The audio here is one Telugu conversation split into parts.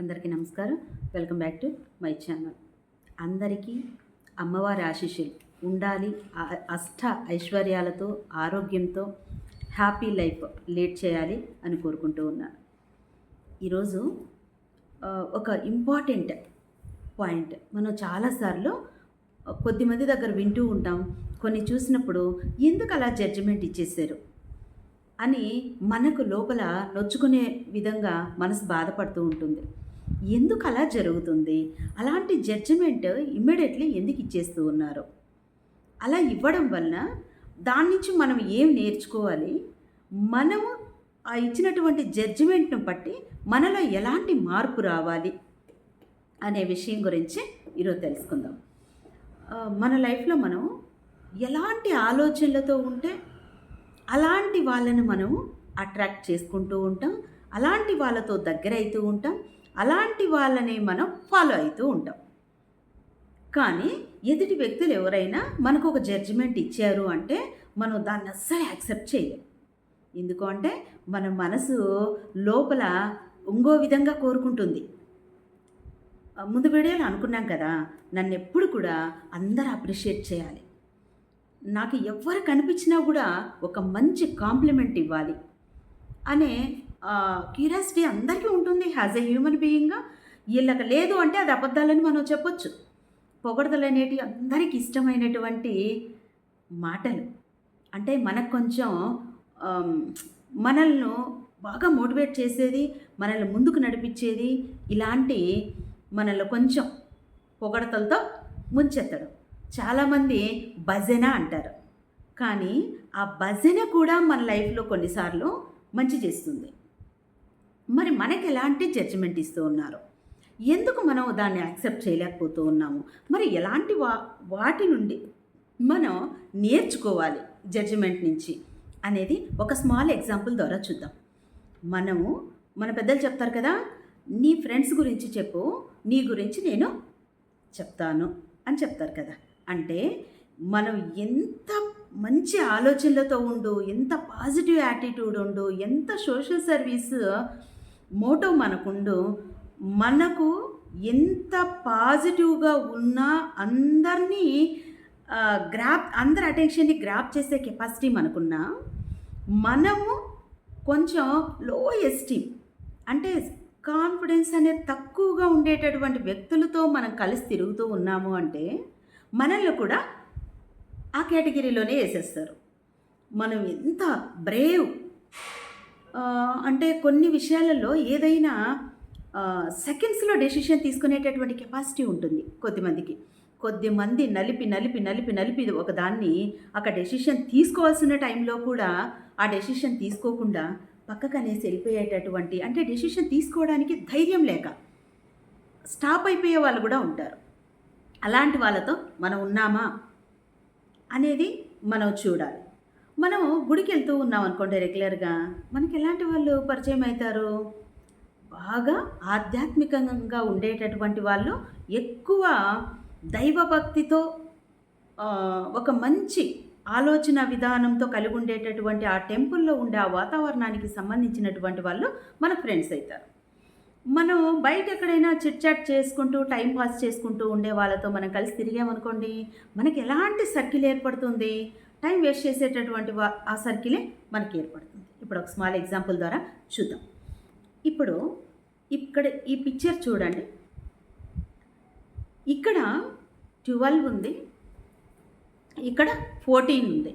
అందరికీ నమస్కారం. Welcome back to my channel. అందరికీ అమ్మవారి ఆశీస్సులు. ఉండాలి అష్ట ఐశ్వర్యాలతో ఆరోగ్యంతో హ్యాపీ లైఫ్ లీడ్ చేయాలి అని కోరుకుంటూ ఉన్నాను. ఈరోజు ఒక ఇంపార్టెంట్ పాయింట్. మనం చాలాసార్లు కొద్దిమంది దగ్గర వింటూ ఉంటాం. కొన్ని చూసినప్పుడు ఎందుకు అలా జడ్జిమెంట్ ఇచ్చేసారు అని మనకు లోపల నొచ్చుకునే విధంగా మనసు బాధపడుతూ ఉంటుంది. ఎందుకు అలా జరుగుతుంది? అలాంటి జడ్జిమెంట్ ఇమ్మీడియట్లీ ఎందుకు ఇచ్చేస్తూ ఉన్నారు? అలా ఇవ్వడం వలన దాని నుంచి మనం ఏం నేర్చుకోవాలి? మనము ఆ ఇచ్చినటువంటి జడ్జిమెంట్ను బట్టి మనలో ఎలాంటి మార్పు రావాలి? అనే విషయం గురించి ఈరోజు తెలుసుకుందాం. మన లైఫ్లో మనం ఎలాంటి ఆలోచనలతో ఉంటే అలాంటి వాళ్ళని మనం అట్రాక్ట్ చేసుకుంటూ ఉంటాం. అలాంటి వాళ్ళతో దగ్గర అవుతూ ఉంటాం. అలాంటి వాళ్ళని మనం ఫాలో అవుతూ ఉంటాం. కానీ ఎదుటి వ్యక్తులు ఎవరైనా మనకు ఒక జడ్జిమెంట్ ఇచ్చారు అంటే మనం దాన్ని అస్సలు యాక్సెప్ట్ చేయలేం. ఎందుకు అంటే మన మనసు లోపల ఇంకో విధంగా కోరుకుంటుంది. ముందు వీడియోలో అనుకున్నాం కదా నన్ను ఎప్పుడు కూడా అందరూ అప్రిషియేట్ చేయాలి. నాకు ఎవరు కనిపించినా కూడా ఒక మంచి కాంప్లిమెంట్ ఇవ్వాలి అనే క్యూరియాసిటీ అందరికీ ఉంటుంది. హ్యాజ్ ఎ హ్యూమన్ బీయింగ్గా వీళ్ళకి లేదు అంటే అది అబద్ధాలని మనం చెప్పొచ్చు. పొగడతలు అనేటివి అందరికి ఇష్టమైనటువంటి మాటలు. అంటే మనకు కొంచెం మనల్ని బాగా మోటివేట్ చేసేది మనల్ని ముందుకు నడిపించేది ఇలాంటి మనల్ని కొంచెం పొగడతలతో ముంచెత్తడం చాలామంది భజన అంటారు. కానీ ఆ భజన కూడా మన లైఫ్లో కొన్నిసార్లు మంచి చేస్తుంది. మరి మనకి ఎలాంటి జడ్జిమెంట్ ఇస్తూ ఉన్నారు? ఎందుకు మనం దాన్ని యాక్సెప్ట్ చేయలేకపోతూ ఉన్నాము? మరి ఎలాంటి వా వాటి నుండి మనం నేర్చుకోవాలి జడ్జిమెంట్ నుంచి? అనేది ఒక స్మాల్ ఎగ్జాంపుల్ ద్వారా చూద్దాం. మనము మన పెద్దలు చెప్తారు కదా నీ ఫ్రెండ్స్ గురించి చెప్పు నీ గురించి నేను చెప్తాను అని చెప్తారు కదా. అంటే మనం ఎంత మంచి ఆలోచనలతో ఉండు ఎంత పాజిటివ్ యాటిట్యూడ్ ఉండు ఎంత సోషల్ సర్వీస్ మోటో మనకుండు మనకు ఎంత పాజిటివ్గా ఉన్నా అందరినీ గ్రాప్ అందరి అటెన్షన్ని గ్రాప్ చేసే కెపాసిటీ మనకున్నా మనము కొంచెం లో ఎస్టీమ్ అంటే కాన్ఫిడెన్స్ అనేది తక్కువగా ఉండేటటువంటి వ్యక్తులతో మనం కలిసి తిరుగుతూ ఉన్నాము అంటే మనల్ని కూడా ఆ కేటగిరీలోనే వేసేస్తారు. మనం ఎంత బ్రేవ్ అంటే కొన్ని విషయాలలో ఏదైనా సెకండ్స్లో డెసిషన్ తీసుకునేటటువంటి కెపాసిటీ ఉంటుంది కొద్దిమందికి. కొద్దిమంది నలిపి నలిపి నలిపి నలిపి ఒక దాన్ని ఒక డెసిషన్ తీసుకోవాల్సిన టైంలో కూడా ఆ డెసిషన్ తీసుకోకుండా పక్కకు అనేసి వెళ్ళిపోయేటటువంటి అంటే డెసిషన్ తీసుకోవడానికి ధైర్యం లేక స్టాప్ అయిపోయే వాళ్ళు కూడా ఉంటారు. అలాంటి వాళ్ళతో మనం ఉన్నామా అనేది మనం చూడాలి. మనం గుడికి వెళ్తూ ఉన్నాం అనుకోండి రెగ్యులర్గా మనకి ఎలాంటి వాళ్ళు పరిచయం అవుతారు బాగా ఆధ్యాత్మికంగా ఉండేటటువంటి వాళ్ళు ఎక్కువ దైవభక్తితో ఒక మంచి ఆలోచన విధానంతో కలిగి ఉండేటటువంటి ఆ టెంపుల్లో ఉండే ఆ వాతావరణానికి సంబంధించినటువంటి వాళ్ళు మన ఫ్రెండ్స్ అవుతారు మనం బయట ఎక్కడైనా చిట్ చాట్ చేసుకుంటూ టైం పాస్ చేసుకుంటూ ఉండే వాళ్ళతో మనం కలిసి తిరిగామనుకోండి మనకి ఎలాంటి సర్కిల్ ఏర్పడుతుంది? టైం వేస్ట్ చేసేటటువంటి ఆ సర్కిలే మనకి ఏర్పడుతుంది. ఇప్పుడు ఒక స్మాల్ ఎగ్జాంపుల్ ద్వారా చూద్దాం. ఇప్పుడు ఇక్కడ ఈ పిక్చర్ చూడండి. ఇక్కడ ట్వెల్వ్ ఉంది. ఇక్కడ ఫోర్టీన్ ఉంది.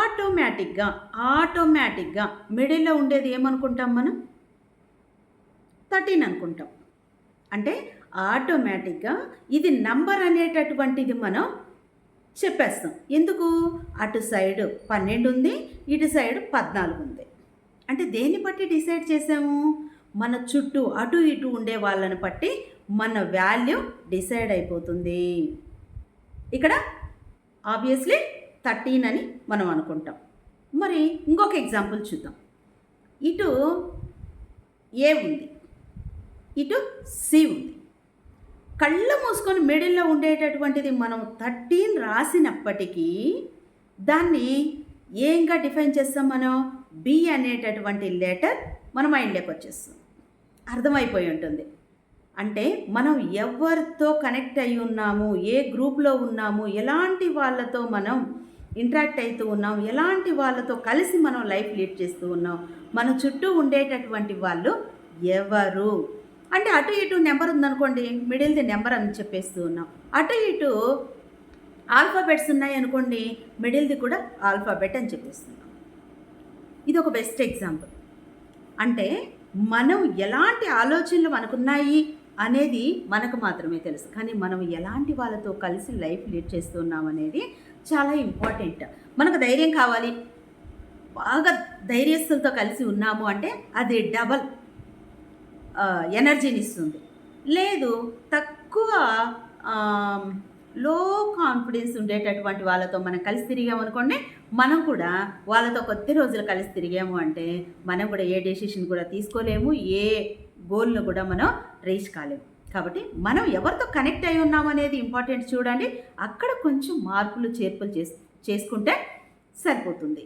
ఆటోమేటిక్గా ఆటోమేటిక్గా మిడిల్లో ఉండేది ఏమనుకుంటాం మనం? థర్టీన్ అనుకుంటాం. అంటే ఆటోమేటిక్గా ఇది నంబర్ అనేటటువంటిది మనం చెప్పేస్తాం. ఎందుకు? అటు సైడ్ పన్నెండు ఉంది ఇటు సైడ్ పద్నాలుగు ఉంది అంటే దేన్ని బట్టి డిసైడ్ చేసాము మన చుట్టూ అటు ఇటు ఉండే వాళ్ళని బట్టి మన వాల్యూ డిసైడ్ అయిపోతుంది. ఇక్కడ ఆబ్వియస్లీ థర్టీన్ అని మనం అనుకుంటాం. మరి ఇంకొక ఎగ్జాంపుల్ చూద్దాం. ఇటు ఏ ఉంది? ఇటు సి ఉంది. కళ్ళు మూసుకొని మిడిల్లో ఉండేటటువంటిది మనం థర్టీన్ రాసినప్పటికీ దాన్ని ఏంగా డిఫైన్ చేస్తాం మనం? బి అనేటటువంటి లెటర్ మన మైండ్లోకి వచ్చేస్తుంది. అర్థమైపోయి ఉంటుంది. అంటే మనం ఎవరితో కనెక్ట్ అయి ఉన్నాము? ఏ గ్రూప్లో ఉన్నాము? ఎలాంటి వాళ్ళతో మనం ఇంటరాక్ట్ అవుతూ ఉన్నాం? ఎలాంటి వాళ్ళతో కలిసి మనం లైఫ్ లీడ్ చేస్తూ ఉన్నాం? మన చుట్టూ ఉండేటటువంటి వాళ్ళు ఎవరు? అంటే అటు ఇటు నెంబర్ ఉందనుకోండి మిడిల్ది నెంబర్ అని చెప్పేస్తూ ఉన్నాం. అటు ఇటు ఆల్ఫాబెట్స్ ఉన్నాయి అనుకోండి మిడిల్ది కూడా ఆల్ఫాబెట్ అని చెప్పేస్తున్నాం ఇది ఒక బెస్ట్ ఎగ్జాంపుల్ అంటే మనం ఎలాంటి ఆలోచనలు మనకున్నాయి అనేది మనకు మాత్రమే తెలుసు. కానీ మనం ఎలాంటి వాళ్ళతో కలిసి లైఫ్ లీడ్ చేస్తున్నాం అనేది చాలా ఇంపార్టెంట్ మనకు ధైర్యం కావాలి. బాగా ధైర్యస్తులతో కలిసి ఉన్నాము అంటే అది డబల్ ఎనర్జీని ఇస్తుంది లేదు తక్కువ లో కాన్ఫిడెన్స్ ఉండేటటువంటి వాళ్ళతో మనం కలిసి తిరిగాము అనుకోండి మనం కూడా వాళ్ళతో కొద్ది రోజులు కలిసి తిరిగాము అంటే మనం కూడా ఏ డెసిషన్ కూడా తీసుకోలేము ఏ గోల్ను కూడా మనం రీచ్ కాలేము. కాబట్టి మనం ఎవరితో కనెక్ట్ అయి ఉన్నాం అనేది ఇంపార్టెంట్ చూడండి. అక్కడ కొంచెం మార్పులు చేర్పులు చేస్ చేసుకుంటే సరిపోతుంది.